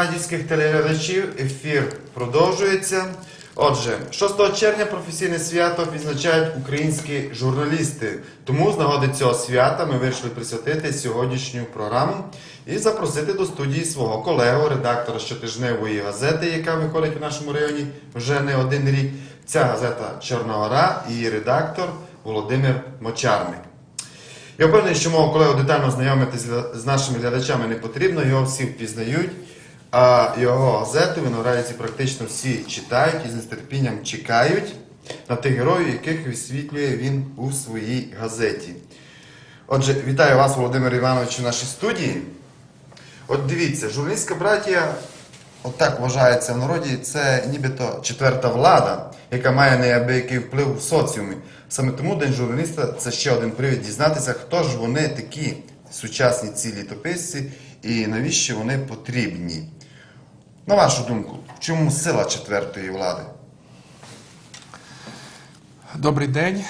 Вітаю виноградівських телеглядачів. Ефір продовжується. Отже, 6 червня професійне свято відзначають українські журналісти. Тому з нагоди цього свята ми вирішили присвятити сьогоднішню програму і запросити до студії свого колегу, редактора щотижневої газети, яка виходить у нашому районі вже не один рік. Ця газета Чорна Гора і її редактор Володимир Мочарник. Я впевнений, що мого колегу детально знайомити з нашими глядачами не потрібно, його всі впізнають, а його газету виноградівці практично всі читають і з нетерпінням чекають на тих героїв, яких висвітлює він у своїй газеті. Отже, вітаю вас, Володимир Іванович, у нашій студії. От дивіться, журналістська братія, от вважається в народі, це нібито четверта влада, яка має неабиякий вплив в соціумі. Саме тому День журналіста це ще один привід дізнатися, хто ж вони такі сучасні ці літописці і навіщо вони потрібні. На вашу думку, в чому сила четвертої влади? Добрий день,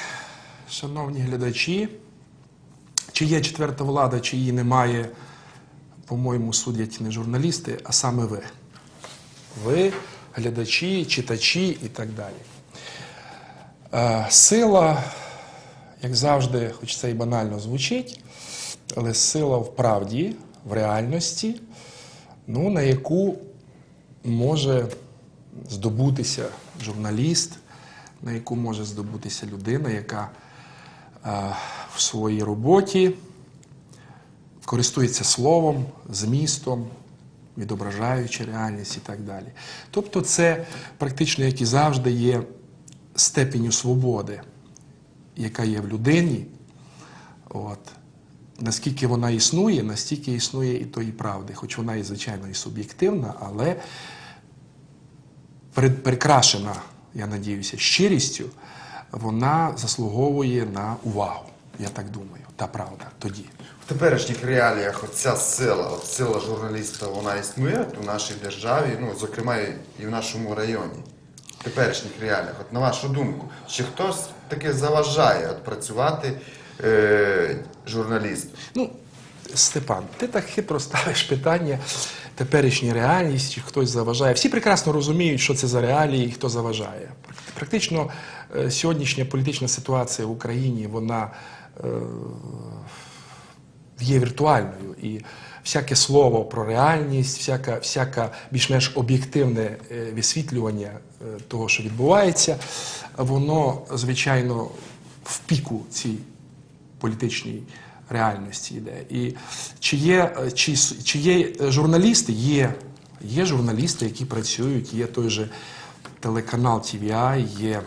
шановні глядачі. Чи є четверта влада, чи її немає, по-моєму, судять не журналісти, а саме ви. Ви, глядачі, читачі і так далі. Е, Сила, як завжди, хоч це і банально звучить, але сила в правді, в реальності, ну, на яку може здобутися журналіст, на яку може здобутися людина, яка е, в своїй роботі користується словом, змістом, відображаючи реальність і так далі. Тобто, це практично, як і завжди, є степеню свободи, яка є в людині. От. Наскільки вона існує, настільки існує і тої правди, хоч вона і, звичайно, і суб'єктивна, але прикрашена, я надіюся, щирістю, вона заслуговує на увагу. Я так думаю, та правда тоді. В теперішніх реаліях оця сила, сила журналіста, вона існує у нашій державі, ну, зокрема і в нашому районі. В теперішніх реаліях, от на вашу думку, чи хтось таки заважає от, працювати е, журналісту? Ну, Степан, ти так хитро ставиш питання теперішній реальність, чи хтось заважає. Всі прекрасно розуміють, що це за реалії і хто заважає. Практично е, сьогоднішня політична ситуація в Україні, вона е, є віртуальною. І всяке слово про реальність, всяка, всяка більш-менш об'єктивне е, висвітлювання е, того, що відбувається, воно, звичайно, в піку цій політичній реальності йде. І чи є, чи, чи є журналісти? Є. Є журналісти, які працюють, є той же телеканал TVI, є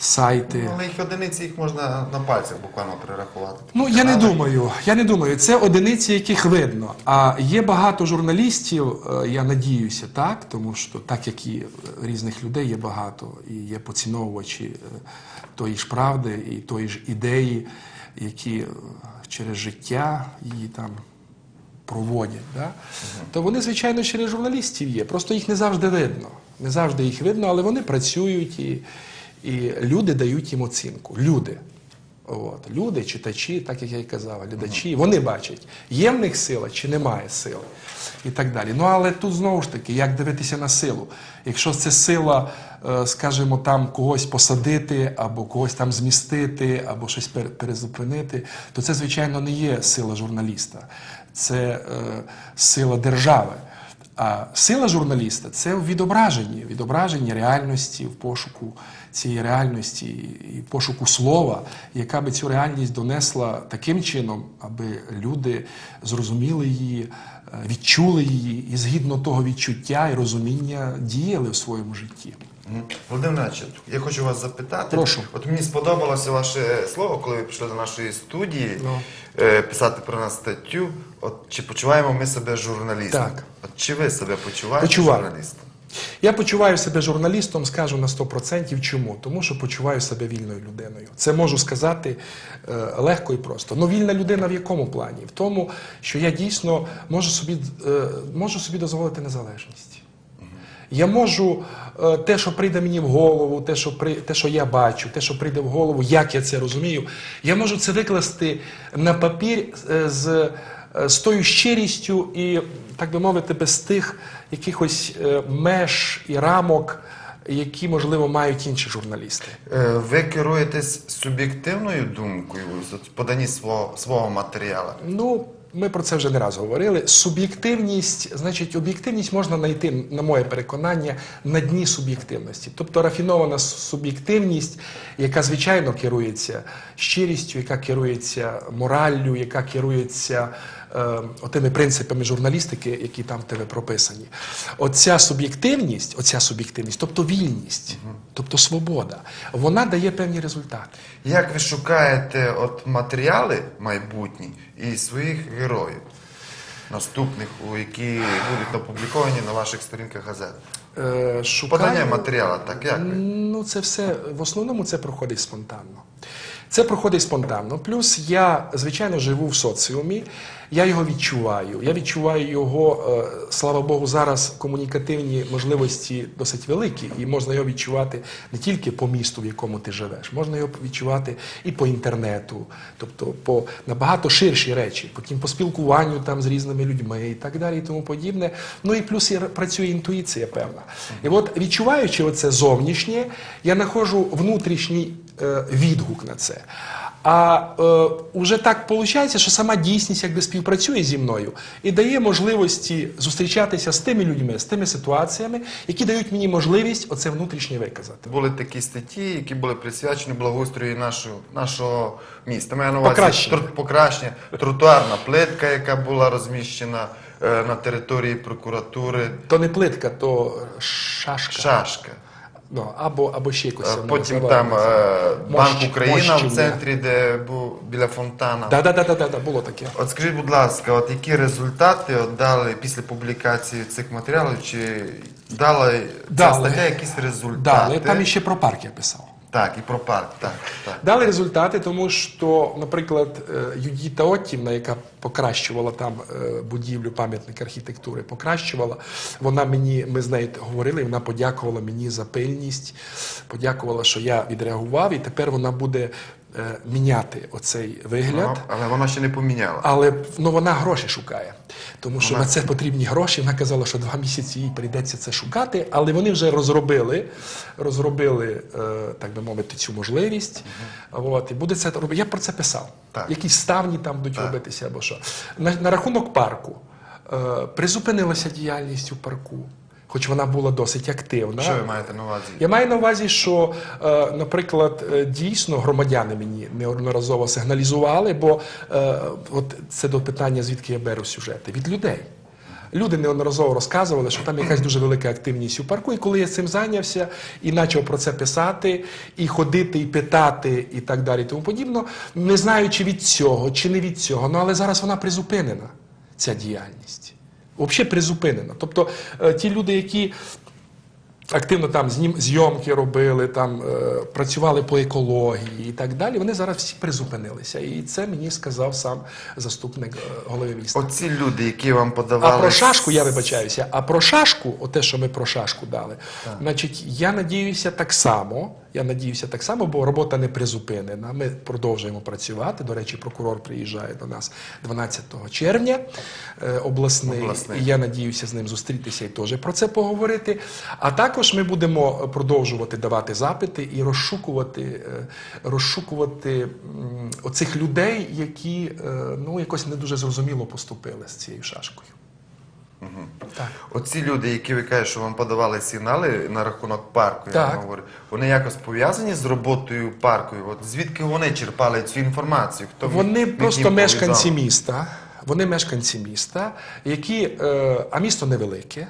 сайти. Ну, але їх одиниці їх можна на пальцях буквально перерахувати. Ну, я не думаю. Я не думаю. Це одиниці, яких видно. А є багато журналістів, е, я надіюся, так, тому що так як і е, різних людей є багато, і є поціновувачі е, тої ж правди і тої ж ідеї, які е, через життя її там проводять. Да? То вони, звичайно, через журналістів є. Просто їх не завжди видно. Не завжди їх видно, але вони працюють і, і люди дають їм оцінку. Люди. От. Люди, читачі, так як я і казав, глядачі, вони бачать, є в них сила чи немає сили. І так далі. Ну але тут знову ж таки, як дивитися на силу? Якщо це сила, е, скажімо, там когось посадити, або когось там змістити, або щось пер- перезупинити, то це, звичайно, не є сила журналіста, це е, сила держави. А сила журналіста це в відображенні, відображенні реальності, в пошуку цієї реальності і пошуку слова, яка би цю реальність донесла таким чином, аби люди зрозуміли її, е, відчули її і згідно того відчуття і розуміння діяли в своєму житті. Володимир я хочу вас запитати. Прошу. От мені сподобалося ваше слово, коли ви прийшли до нашої студії Ну. е, писати про нас статтю. От чи почуваємо ми себе журналістом? Так. От чи ви себе почуваєте Почуваю. журналістом? Я почуваю себе журналістом, скажу на 100%. Чому? Тому що почуваю себе вільною людиною. Це можу сказати е, легко і просто. Ну, вільна людина в якому плані? В тому, що я дійсно можу собі, е, можу собі дозволити незалежність. Я можу е, те, що прийде мені в голову, те що, при, те, що я бачу, те, що прийде в голову, як я це розумію, я можу це викласти на папір е, з з тою щирістю і, так би мовити, без тих якихось е, меж і рамок, які, можливо, мають інші журналісти. Е, Ви керуєтесь суб'єктивною думкою в поданні свого, свого матеріалу? Ну, ми про це вже не раз говорили. Суб'єктивність, значить, об'єктивність можна знайти, на моє переконання, на дні суб'єктивності. Тобто рафінована суб'єктивність, яка звичайно керується щирістю, яка керується мораллю, яка керується е, отими принципами журналістики, які там в тебе прописані. Оця суб'єктивність, оця суб'єктивність, тобто вільність, тобто свобода, вона дає певні результати. Як ви шукаєте от матеріали майбутні і своїх героїв наступних, які будуть опубліковані на ваших сторінках газет? Е, шукаю- Подання матеріалу, так як ви? Ну, це все в основному це проходить спонтанно. Це проходить спонтанно. Плюс я, звичайно, живу в соціумі, я його відчуваю. Я відчуваю його, е, слава Богу, зараз комунікативні можливості досить великі, і можна його відчувати не тільки по місту, в якому ти живеш, можна його відчувати і по інтернету, тобто по набагато ширші речі, потім по спілкуванню там з різними людьми і так далі, і тому подібне. Ну і плюс і працює інтуїція певна. І от відчуваючи оце зовнішнє, я знаходжу внутрішній відгук на це. А е, уже так виходить, що сама дійсність якби співпрацює зі мною і дає можливості зустрічатися з тими людьми, з тими ситуаціями, які дають мені можливість оце внутрішнє виказати. Були такі статті, які були присвячені благоустрою нашого, нашого міста. Маю на увазі Покращення. тру- покращення, тротуарна плитка, яка була розміщена е, на території прокуратури, То не плитка, то шашка. шашка. Ну, або, або ще якось. Е, Потім там е, Банк Мощ- Україна в центрі, де був біля фонтана. Да, да, да, да, да, да, було таке. От скажіть, будь ласка, от які результати от дали після публікації цих матеріалів? Чи дала ця стаття якісь результати? Дали, там іще про парк я писав. Так, і про парк, так. так. Дали результати, тому що, наприклад, е, Юдіта Оттівна, яка покращувала там е, будівлю пам'ятник архітектури, покращувала. Вона мені, ми з нею говорили, вона подякувала мені за пильність, подякувала, що я відреагував, і тепер вона буде міняти оцей вигляд. Ну, але вона ще не поміняла. Але ну, вона гроші шукає, тому що на це потрібні гроші. Вона казала, що два місяці їй прийдеться це шукати, але вони вже розробили, розробили, е, так би мовити, цю можливість. От, і буде це робити. Я про це писав. Так. Якісь ставні там будуть робитися або що. На, на рахунок парку е, призупинилася діяльність у парку, хоч вона була досить активна. Що ви маєте на увазі? Я маю на увазі, що, е, наприклад, е, дійсно громадяни мені неодноразово сигналізували, бо е, от це до питання, звідки я беру сюжети від людей. Люди неодноразово розказували, що там якась дуже велика активність у парку. І коли я цим зайнявся і почав про це писати, і ходити, і питати, і так далі, і тому подібно, не знаю, чи від цього, чи не від цього. Ну але зараз вона призупинена, ця діяльність. Взагалі призупинена. Тобто е, ті люди, які активно там зйомки робили, там е, працювали по екології і так далі. Вони зараз всі призупинилися. І це мені сказав сам заступник е, голови міста. Оці люди, які вам подавали. А про шашку я вибачаюся. А про шашку, оте, що ми про шашку дали, значить, я надіюся так само. Я надіюся так само, бо робота не призупинена. Ми продовжуємо працювати. До речі, прокурор приїжджає до нас 12 червня, е, обласний, Обласний. і я надіюся з ним зустрітися і теж про це поговорити. А також ми будемо продовжувати давати запити і розшукувати, е, розшукувати оцих людей, які е, ну якось не дуже зрозуміло поступили з цією шашкою. Так. Оці люди, які ви кажете, що вам подавали сигнали на рахунок парку, я Так. вам говорю, вони якось пов'язані з роботою парку? От звідки вони черпали цю інформацію? Хто в- Вони просто мешканці пов'язав? міста. Вони мешканці міста, які, е, а місто невелике,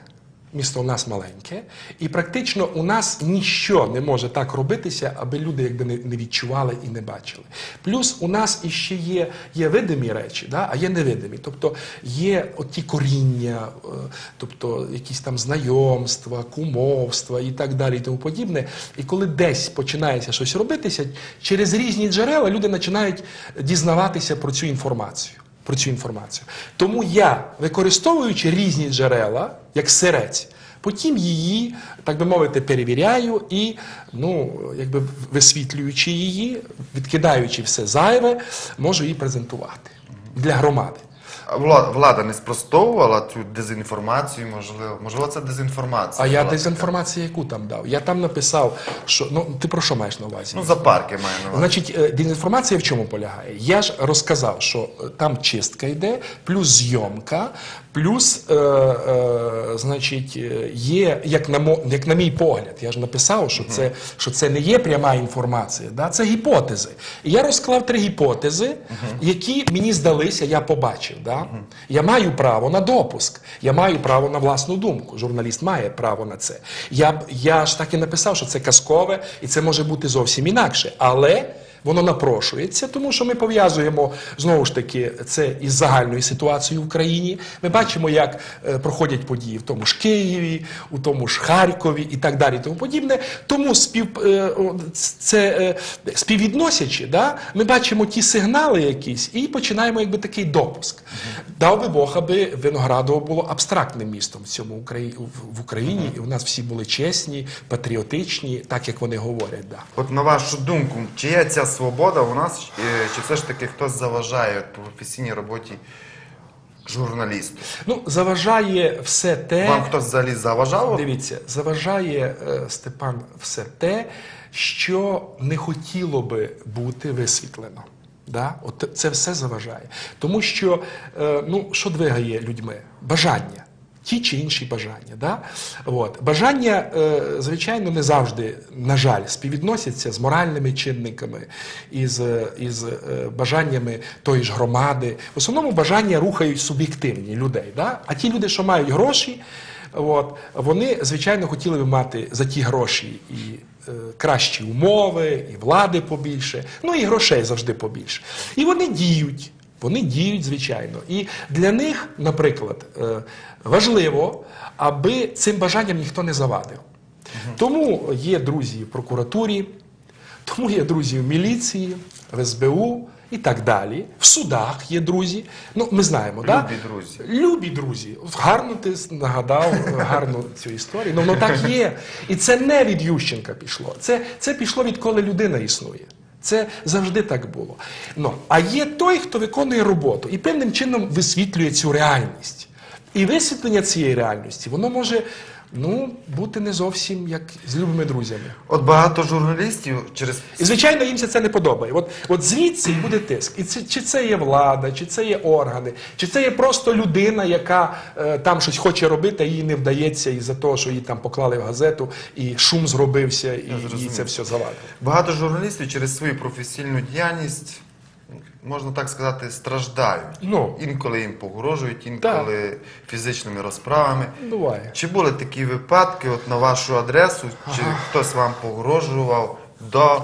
місто у нас маленьке, і практично у нас ніщо не може так робитися, аби люди якби не, відчували і не бачили. Плюс у нас іще є, є видимі речі, да, а є невидимі. Тобто є оті коріння, е, тобто якісь там знайомства, кумовства і так далі, і тому подібне. І коли десь починається щось робитися, через різні джерела люди починають дізнаватися про цю інформацію. Про цю інформацію. Тому я, використовуючи різні джерела, як сирець, потім її, так би мовити, перевіряю і, ну, якби висвітлюючи її, відкидаючи все зайве, можу її презентувати для громади. А влада не спростовувала цю дезінформацію, можливо. Можливо, це дезінформація. А я дезінформацію яку там дав? Я там написав, що ну ти про що маєш на увазі? Ну, за парки маю на увазі. Значить, е, дезінформація в чому полягає? Я ж розказав, що е, там чистка йде, плюс зйомка, плюс, е, е, значить, є, як на, мо- як на мій погляд, я ж написав, що це, що це не є пряма інформація, да? це гіпотези. І я розклав три гіпотези, які мені здалися, я побачив. Да? Я маю право на допуск, я маю право на власну думку. Журналіст має право на це. Я, я ж так і написав, що це казкове, і це може бути зовсім інакше. Але воно напрошується, тому що ми пов'язуємо знову ж таки це із загальною ситуацією в країні. Ми бачимо, як е, проходять події в тому ж Києві, у тому ж Харкові і так далі. і Тому подібне. Тому спів, е, це е, співвідносячи, да, ми бачимо ті сигнали якісь і починаємо якби такий допуск. Дав би Бог, аби Виноградово було абстрактним містом в цьому Украї... в- Україні, і у нас всі були чесні, патріотичні, так як вони говорять. Да. От на вашу думку, чи є ця свобода у нас, е, чи все ж таки хтось заважає професійній роботі журналісту? Ну, заважає все те. Вам хтось взагалі заважав? Дивіться, заважає е, Степан все те, що не хотіло би бути висвітлено. Да? От це все заважає. Тому що е, ну, що двигає людьми? Бажання. Ті чи інші бажання. Да? От. Бажання, е, звичайно, не завжди, на жаль, співвідносяться з моральними чинниками, із, із е, бажаннями тої ж громади. В основному бажання рухають суб'єктивні людей. Да? А ті люди, що мають гроші, От, вони, звичайно, хотіли би мати за ті гроші і е, кращі умови, і влади побільше, ну і грошей завжди побільше. І вони діють. Вони діють, звичайно. І для них, наприклад, е, важливо, аби цим бажанням ніхто не завадив. Тому є друзі в прокуратурі, тому є друзі в міліції, в СБУ і так далі. В судах є друзі. Ну, ми знаємо, да? Любі друзі. Любі друзі. Гарно ти нагадав гарно цю історію. Ну, воно так є. І це не від Ющенка пішло. Це, це пішло відколи людина існує. Це завжди так було. Но, а є той, хто виконує роботу і певним чином висвітлює цю реальність. І висвітлення цієї реальності, воно може ну, бути не зовсім як з любими друзями. От багато журналістів через І звичайно, їм це не подобає. От, от звідси і буде тиск. І це, чи це є влада, чи це є органи, чи це є просто людина, яка е, там щось хоче робити, а їй не вдається із-за того, що її там поклали в газету, і шум зробився, і, і це все завадило. багато журналістів через свою професійну діяльність, можна так сказати, страждають. Ну. Інколи їм погрожують, інколи фізичними розправами. Буває. Чи були такі випадки от на вашу адресу, чи хтось вам погрожував до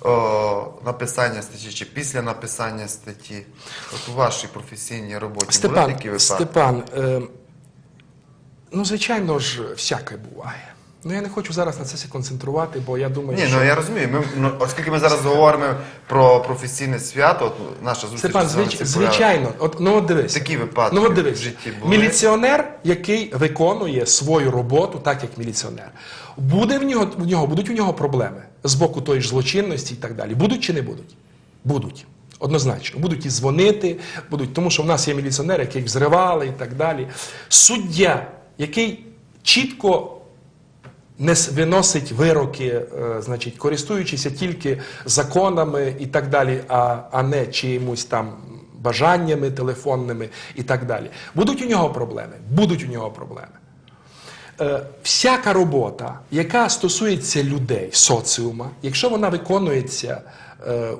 о, написання статті, чи після написання статті? От у вашій професійній роботі були такі випадки? Степан, е, ну звичайно ж, всяке буває. Ну я не хочу зараз на це все концентрувати, бо я думаю, Ні, що ну я розумію. Ми, ну, оскільки ми зараз говоримо про професійне свято, от наша зустріч Степан, звич, звичайно, от ну от дивись. Такі випадки Ну от в житті були? Міліціонер, який виконує свою роботу так, як міліціонер, буде в нього в нього будуть у нього проблеми з боку тої ж злочинності і так далі. Будуть чи не будуть? Будуть. Однозначно, будуть і дзвонити, будуть, тому що в нас є міліціонери, яких взривали і так далі. Суддя, який чітко не виносить вироки, е, значить, користуючися тільки законами і так далі, а, а не чимось там бажаннями телефонними і так далі. Будуть у нього проблеми? Будуть у нього проблеми. Е, всяка робота, яка стосується людей, соціума, якщо вона виконується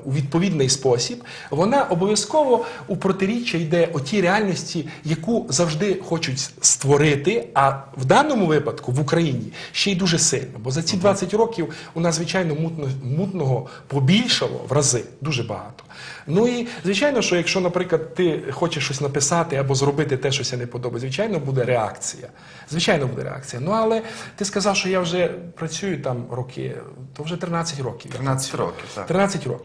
у відповідний спосіб, вона обов'язково у протиріччя йде отій реальності, яку завжди хочуть створити. А в даному випадку в Україні ще й дуже сильно. Бо за ці 20 років у нас, звичайно, мутно, мутного побільшало в рази дуже багато. Ну і звичайно, що якщо, наприклад, ти хочеш щось написати або зробити те, що ся не подобається, звичайно, буде реакція. Звичайно, буде реакція. Ну але ти сказав, що я вже працюю там роки, то вже 13 років. я 13 років, так. 13 років.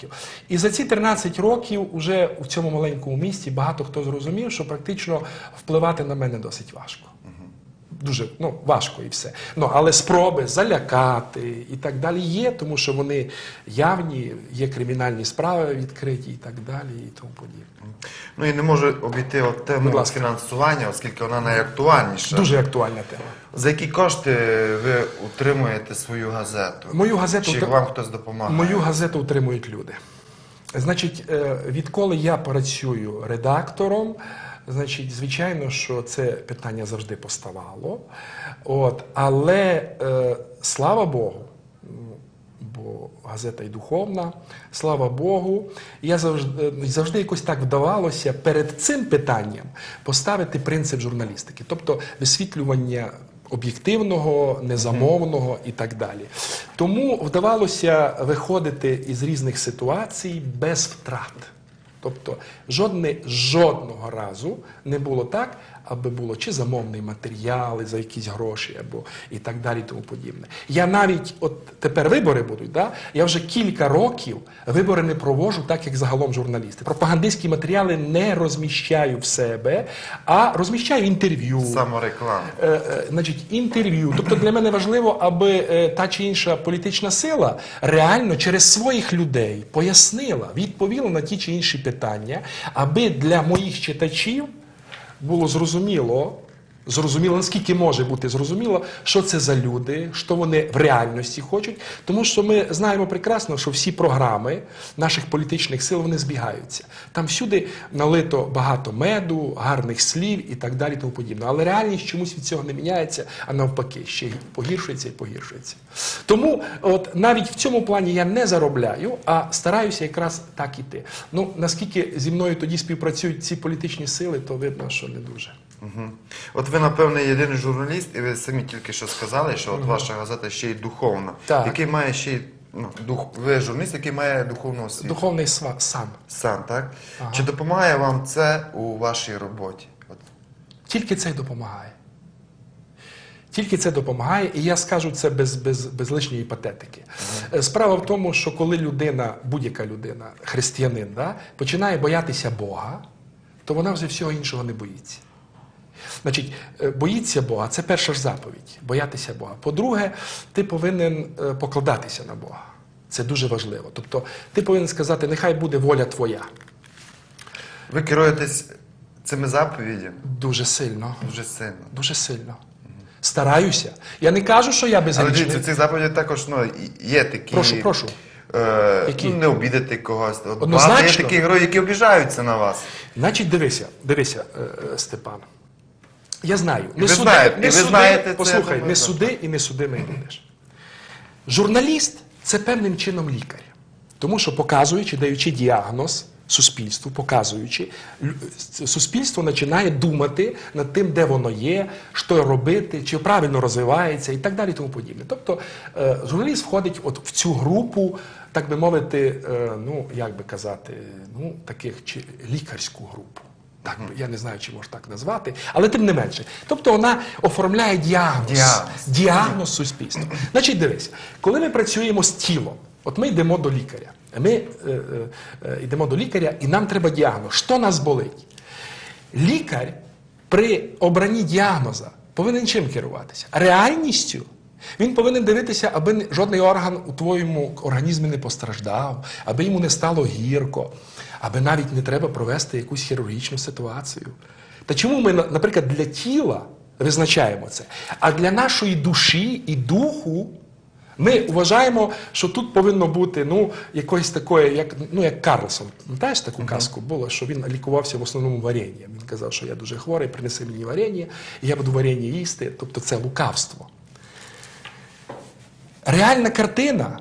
І за ці 13 років вже у цьому маленькому місті багато хто зрозумів, що практично впливати на мене досить важко. Дуже ну, важко і все. Ну, але спроби залякати і так далі є, тому що вони явні, є кримінальні справи відкриті і так далі, і тому подібне. Ну і не можу обійти от тему фінансування, оскільки вона найактуальніша. Дуже актуальна тема. За які кошти ви утримуєте свою газету? Мою газету Чи вам хтось допомагає? Мою газету утримують люди. Значить, е, відколи я працюю редактором, значить, звичайно, що це питання завжди поставало. От, але е, слава Богу, бо газета і духовна, слава Богу, я завжди, завжди якось так вдавалося перед цим питанням поставити принцип журналістики, тобто висвітлювання об'єктивного, незамовного і так далі. Тому вдавалося виходити із різних ситуацій без втрат. Тобто жодне, жодного разу не було так, аби було чи замовний матеріали за якісь гроші, або і так далі, тому подібне. Я навіть, от тепер вибори будуть, да? я вже кілька років вибори не провожу, так як загалом журналісти. Пропагандистські матеріали не розміщаю в себе, а розміщаю інтерв'ю. Самореклама. Е, е, значить, інтерв'ю. Тобто для мене важливо, аби е, та чи інша політична сила реально через своїх людей пояснила, відповіла на ті чи інші питання, аби для моїх читачів було зрозуміло. Зрозуміло, наскільки може бути зрозуміло, що це за люди, що вони в реальності хочуть. Тому що ми знаємо прекрасно, що всі програми наших політичних сил вони збігаються. Там всюди налито багато меду, гарних слів і так далі, тому подібне. Але реальність чомусь від цього не міняється, а навпаки, ще погіршується і погіршується. Тому, от навіть в цьому плані я не заробляю, а стараюся якраз так іти. Ну наскільки зі мною тоді співпрацюють ці політичні сили, то видно, що не дуже. Угу. От ви, напевне, єдиний журналіст, і ви самі тільки що сказали, що от ваша газета ще й духовна. Так. Який має ще й ну, дух... ви журналіст, який має духовну освіту. Духовний сва- сам. Сам, так? Ага. Чи допомагає вам це у вашій роботі? От. Тільки це й допомагає. Тільки це допомагає, і я скажу це без, без, без лишньої патетики. Е, Справа в тому, що коли людина, будь-яка людина, християнин, да, починає боятися Бога, то вона вже всього іншого не боїться. Значить, е, боїться Бога це перша ж заповідь боятися Бога. По-друге, ти повинен е, покладатися на Бога. Це дуже важливо. Тобто, ти повинен сказати, нехай буде воля твоя. Ви керуєтесь цими заповідями Дуже сильно. дуже сильно. Дуже сильно. Стараюся. Я не кажу, що я Але безгрішний. дивіться, в цих заповідях також ну, є такі. Прошу, прошу. Е, Які? Ну, не обідати когось. Однозначно. Багато є такі герої, які обіжаються на вас. Значить, дивися, дивися, е, Степан. Я знаю, І ви знаєте, і ви знаєте послухай, думаю, не суди і не судимий будеш. Журналіст це певним чином лікар. Тому що показуючи, даючи діагноз суспільству, показуючи, суспільство починає думати над тим, де воно є, що робити, чи правильно розвивається і так далі. Тому подібне. Тобто е, журналіст входить от в цю групу, так би мовити, е, ну як би казати, ну таких чи лікарську групу. Так, я не знаю, чи можна так назвати, але тим не менше. Тобто вона оформляє діагноз, Діагноз. діагноз суспільства. Значить, дивись, коли ми працюємо з тілом, от ми йдемо до лікаря. Ми е, е, е, йдемо до лікаря, і нам треба діагноз. Що нас болить? Лікар при обранні діагноза повинен чим керуватися? Реальністю. Він повинен дивитися, аби жодний орган у твоєму організмі не постраждав, аби йому не стало гірко, аби навіть не треба провести якусь хірургічну ситуацію. Та чому ми, наприклад, для тіла визначаємо це? А для нашої душі і духу ми вважаємо, що тут повинно бути ну, якоїсь такої, як, ну, як Карлсон. Пам'ятаєш таку казку було, що він лікувався в основному варенням. Він казав, що я дуже хворий, принеси мені варення, і я буду варення їсти. Тобто це лукавство. Реальна картина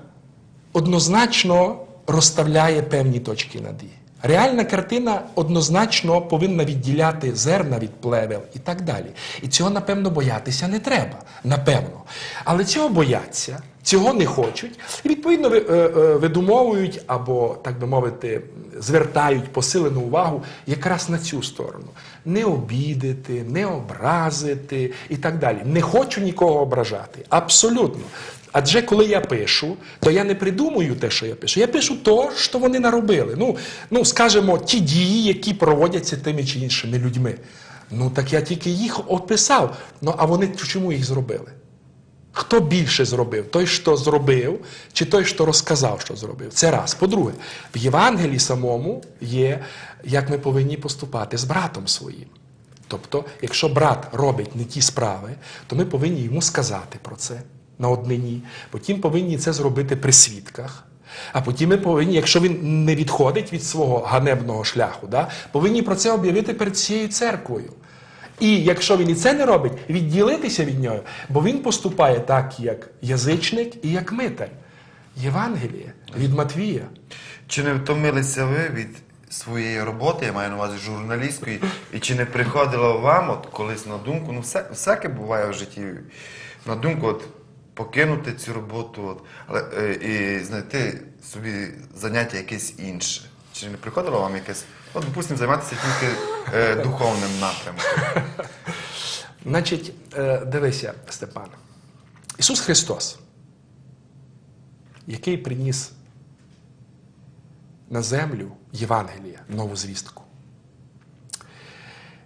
однозначно розставляє певні точки над «і». Реальна картина однозначно повинна відділяти зерна від плевел і так далі. І цього, напевно, боятися не треба. Напевно. Але цього бояться, цього не хочуть, і відповідно е, е, видумовують або, так би мовити, звертають посилену увагу якраз на цю сторону. Не обідати, не образити і так далі. Не хочу нікого ображати. Абсолютно. Адже коли я пишу, то я не придумую те, що я пишу. Я пишу то, що вони наробили. Ну, ну скажімо, ті дії, які проводяться тими чи іншими людьми. Ну так я тільки їх описав. Ну а вони чому їх зробили? Хто більше зробив? Той, що зробив, чи той, що розказав, що зробив? Це раз. По-друге, в Євангелії самому є, як ми повинні поступати з братом своїм. Тобто, якщо брат робить не ті справи, то ми повинні йому сказати про це на однині. Потім повинні це зробити при свідках. А потім ми повинні, якщо він не відходить від свого ганебного шляху, да, повинні про це об'явити перед цією церквою. І якщо він і це не робить, відділитися від нього, бо він поступає так, як язичник і як митар. Євангеліє від Матвія. Чи не втомилися ви від своєї роботи, я маю на увазі журналістської, і чи не приходило вам от колись на думку, ну все, всяке буває в житті, на думку от, покинути цю роботу, от, але, е, і знайти собі заняття якесь інше? Чи не приходило вам якесь, от, допустимо, займатися тільки е, духовним напрямком? Значить, е, дивися, Степан. Ісус Христос, який приніс на землю Євангелія, нову звістку,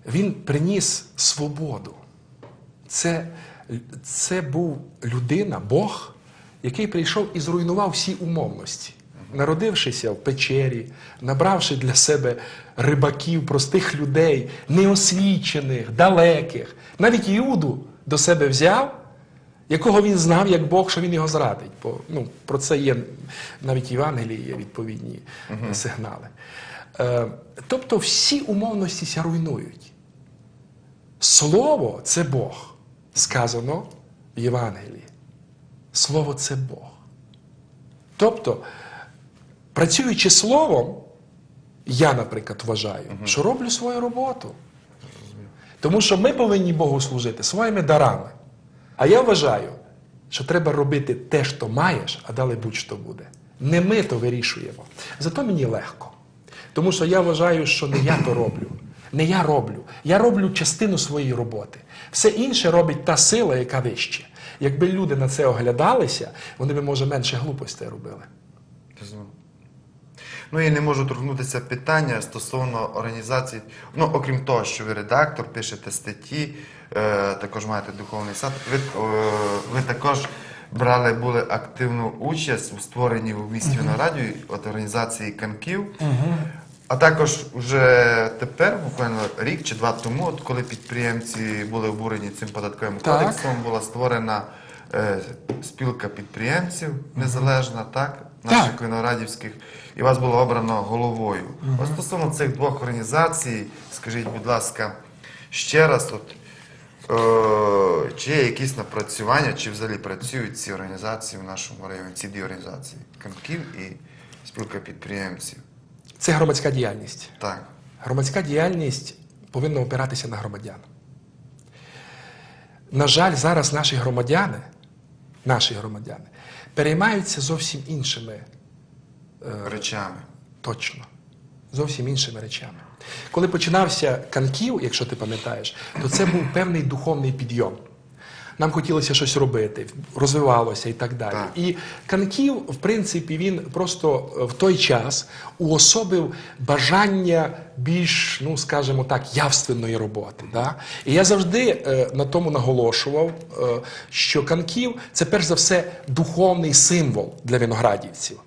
Він приніс свободу. Це, це був людина, Бог, який прийшов і зруйнував всі умовності. Народившися в печері, набравши для себе рибаків, простих людей, неосвічених, далеких, навіть Іуду до себе взяв, якого він знав як Бог, що він його зрадить. Бо, ну, про це є навіть в Євангелії є відповідні сигнали. Е, тобто всі умовності ся руйнують. Слово це Бог. Сказано в Євангелії. Слово це Бог. Тобто, працюючи словом, я, наприклад, вважаю, що роблю свою роботу. Тому що ми повинні Богу служити своїми дарами. А я вважаю, що треба робити те, що маєш, а далі будь-що буде. Не ми то вирішуємо. Зато мені легко. Тому що я вважаю, що не я то роблю. Не я роблю. Я роблю частину своєї роботи. Все інше робить та сила, яка вище. Якби люди на це оглядалися, вони б, може, менше глупостей робили. Ну і не можу торкнутися питання стосовно організації. Ну, окрім того, що ви редактор, пишете статті, е, також маєте духовний сад. Ви, е, ви також брали були активну участь у створенні у місті Виноградів от організації канків. А також вже тепер, буквально рік чи два тому, от коли підприємці були обурені цим податковим Так. кодексом, була створена е, спілка підприємців незалежна, так? Наших Так. виноградівських, і вас було обрано головою. От стосовно цих двох організацій, скажіть, будь ласка, ще раз, от, е, чи є якісь напрацювання, чи взагалі працюють ці організації в нашому районі, ці дві організації Канків і спілка підприємців. Це громадська діяльність. Так. Громадська діяльність повинна опиратися на громадян. На жаль, зараз наші громадяни, наші громадяни переймаються зовсім іншими Речами. Точно. Зовсім іншими речами. Коли починався канків, якщо ти пам'ятаєш, то це був певний духовний підйом. Нам хотілося щось робити, розвивалося і так далі. Так. І канків, в принципі, він просто е, в той час уособив бажання більш, ну скажімо так, явственної роботи. Да? І я завжди е, на тому наголошував, е, що канків це перш за все духовний символ для виноградівців.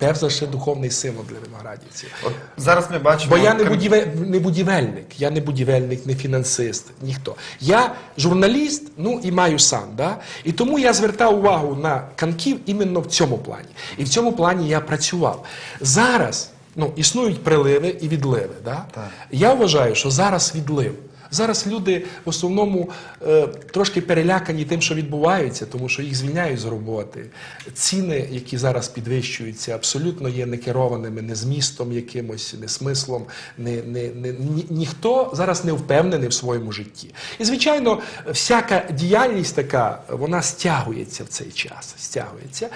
Перш за все духовний символ для виноградівців. От зараз ми бачимо. Бо я не, будівель, не будівельник, я не будівельник, не фінансист, ніхто. Я журналіст, ну і маю сан. Да? І тому я звертав увагу на канків іменно в цьому плані. І в цьому плані я працював. Зараз ну, існують приливи і відливи. Да? Так. Я вважаю, що зараз відлив. Зараз люди в основному е, трошки перелякані тим, що відбувається, тому що їх звільняють з роботи. Ціни, які зараз підвищуються, абсолютно є не керованими не змістом якимось, не смислом. Не, не, не, ні, ніхто зараз не впевнений в своєму житті. І, звичайно, всяка діяльність така, вона стягується в цей час. Стягується.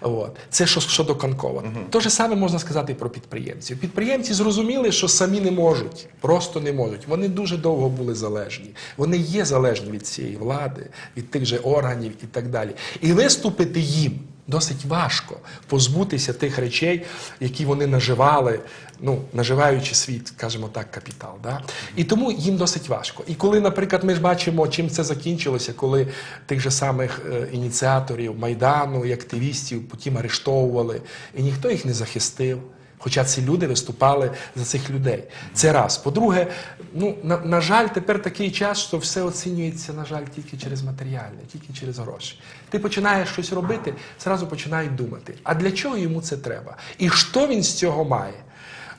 От. Це що, щодо Конкова. Те ж саме можна сказати про підприємців. Підприємці зрозуміли, що самі не можуть, просто не можуть. Вони дуже довго були залежні. Вони є залежні від цієї влади, від тих же органів і так далі. І виступити їм досить важко позбутися тих речей, які вони наживали, ну, наживаючи свій, скажімо так, капітал. Да? І тому їм досить важко. І коли, наприклад, ми ж бачимо, чим це закінчилося, коли тих же самих е, ініціаторів Майдану і активістів потім арештовували, і ніхто їх не захистив. Хоча ці люди виступали за цих людей. Це раз. По-друге, ну на, на жаль, тепер такий час, що все оцінюється, на жаль, тільки через матеріальне, тільки через гроші. Ти починаєш щось робити, зразу починають думати, а для чого йому це треба? І що він з цього має?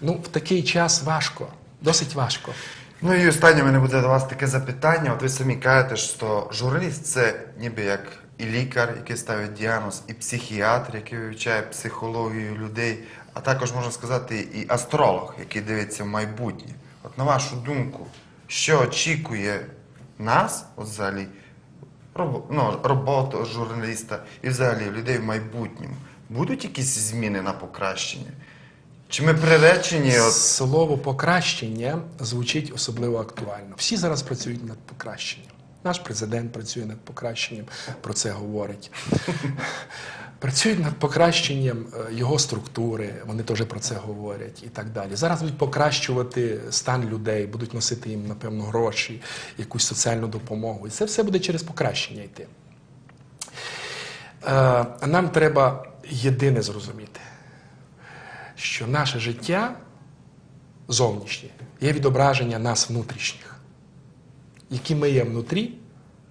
Ну, в такий час важко, досить важко. Ну і останнє мене буде до вас таке запитання. От ви самі кажете, що журналіст це ніби як і лікар, який ставить діагноз, і психіатр, який вивчає психологію людей, а також можна сказати і астролог, який дивиться в майбутнє. От на вашу думку, що очікує нас, от взагалі, ну, роботу журналіста і взагалі людей в майбутньому? Будуть якісь зміни на покращення? Чи ми приречені? От, Слово покращення звучить особливо актуально. Всі зараз працюють над покращенням. Наш президент працює над покращенням, про це говорить. Працюють над покращенням е, його структури, вони теж про це говорять і так далі. Зараз будуть покращувати стан людей, будуть носити їм, напевно, гроші, якусь соціальну допомогу. І це все буде через покращення йти. Е, Нам треба єдине зрозуміти, що наше життя зовнішнє є відображення нас внутрішніх. Які ми є внутрі,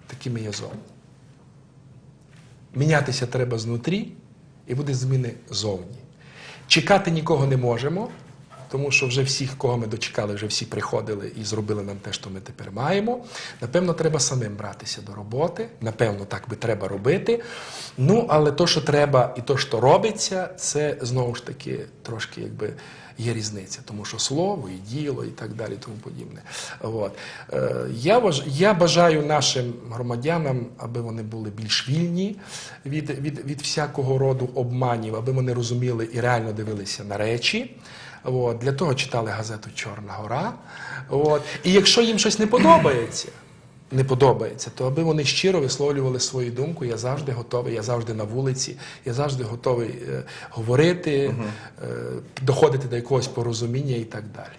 такі ми є зовні. Мінятися треба знутрі, і буде зміни зовні. Чекати нікого не можемо, тому що вже всіх, кого ми дочекали, вже всі приходили і зробили нам те, що ми тепер маємо. Напевно, треба самим братися до роботи. Напевно, так би треба робити. Ну, але то, що треба, і то, що робиться, це знову ж таки трошки якби. Є різниця, тому що слово і діло, і так далі, тому подібне. От. Е, я, важ, я бажаю нашим громадянам, аби вони були більш вільні від, від, від всякого роду обманів, аби вони розуміли і реально дивилися на речі. От. Для того читали газету Чорна гора. От. І якщо їм щось не подобається, не подобається, то аби вони щиро висловлювали свою думку, я завжди готовий, я завжди на вулиці, я завжди готовий е, говорити, е, доходити до якогось порозуміння і так далі.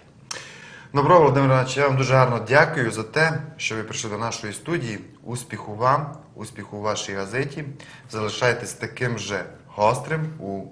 Добро, Володимир Іванович, я вам дуже гарно дякую за те, що ви прийшли до нашої студії. Успіху вам, успіху у вашій газеті. Залишайтесь таким же гострим у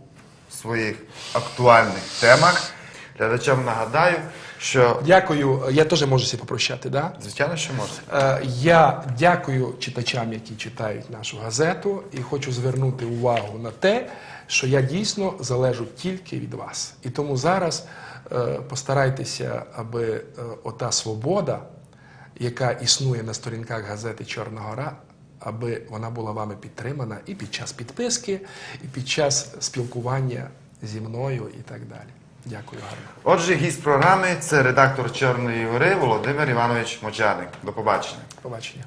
своїх актуальних темах. Глядачам нагадаю, що Дякую. Я теж можу себе попрощати, да? звичайно, що можна. Е, Я дякую читачам, які читають нашу газету, і хочу звернути увагу на те, що я дійсно залежу тільки від вас. І тому зараз е, постарайтеся, аби е, ота свобода, яка існує на сторінках газети Чорна гора, аби вона була вами підтримана і під час підписки, і під час спілкування зі мною і так далі. Дякую гарно. Отже, гість програми це редактор Чорної гори Володимир Іванович Мочарник. До побачення. Побачення.